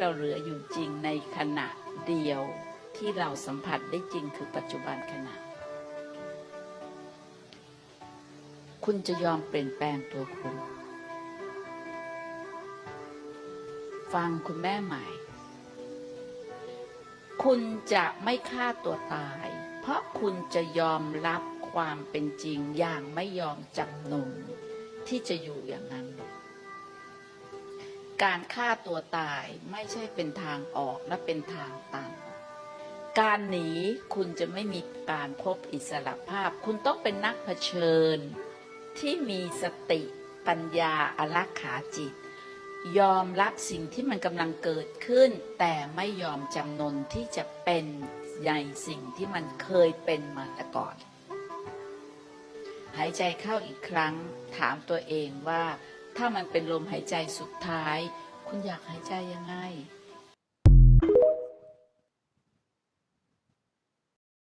เราเหลืออยู่จริงในขณะเดียวที่เราสัมผัสได้จริงคือปัจจุบันขณะ คุณจะยอมเปลี่ยนแปลงตัวคุณ ฟังคุณแม่ใหม่ คุณจะไม่ฆ่าตัวตาย เพราะคุณจะยอมรับความเป็นจริงอย่างไม่ยอมจำนนที่จะอยู่อย่างนั้น การฆ่าตัวตายไม่ใช่เป็นทางออกและเป็นทางตัน การหนีคุณจะไม่มีการพบอิสระภาพ คุณต้องเป็นนักเผชิญ ที่มีสติปัญญาอารักขาจิต ยอมรับสิ่งที่มันกำลังเกิดขึ้น แต่ไม่ยอมจำนนที่จะเป็นในสิ่งที่มันเคยเป็นมาแต่ก่อน หายใจเข้าอีกครั้งถามตัวเองว่า ถ้ามันเป็นลมหายใจสุดท้าย คุณอยากหายใจยังไง